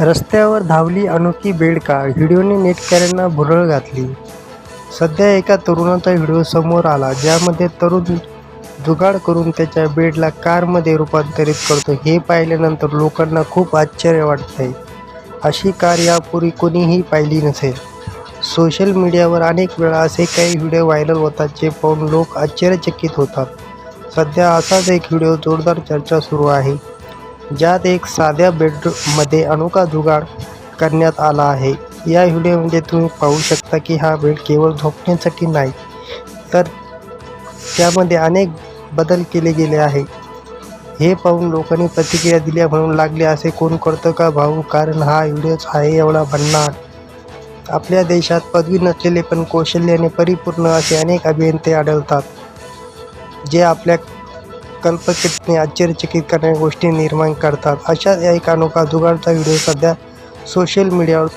रस्त्यावर धावली अनोखी बेडका. व्हिडिओने नेटकऱ्यांना भुरळ घातली. सध्या एका तरुणाचा व्हिडिओ समोर आला ज्यामध्ये तरुण जुगाड करून त्याच्या बेडला कारमध्ये रूपांतरित करतो. हे पाहिल्यानंतर लोकांना खूप आश्चर्य वाटते अशी कार यापूर्वी कोणीही पाहिली नसेल. सोशल मीडियावर अनेक वेळा असे काही व्हिडिओ व्हायरल होतात जे पाहून लोक आश्चर्यचकित होतात. सध्या असाच एक व्हिडिओ जोरदार चर्चा सुरू आहे. ज्यात एक साध्या बेडमध्ये अनोखा जुगाड करण्यात आला आहे. या व्हिडिओमध्ये तुम्ही पाहू शकता की हा बेड केवळ झोपण्यासाठी नाही तर त्यामध्ये अनेक बदल केले गेले आहे हे पाहून लोकांनी प्रतिक्रिया दिल्या म्हणून लागले असे कोण करतं का भाऊ? कारण हा व्हिडिओच आहे एवढा भन्नाट. आपल्या देशात पदवी नसलेले पण कौशल्याने परिपूर्ण असे अनेक अभियंते आढळतात जे आपल्या कल्पकतेने आश्चर्यचकित करणाऱ्या गोष्टी निर्माण करतात. अशाच एक अनोखा जुगाडचा व्हिडिओ सध्या सोशल मीडियावर तू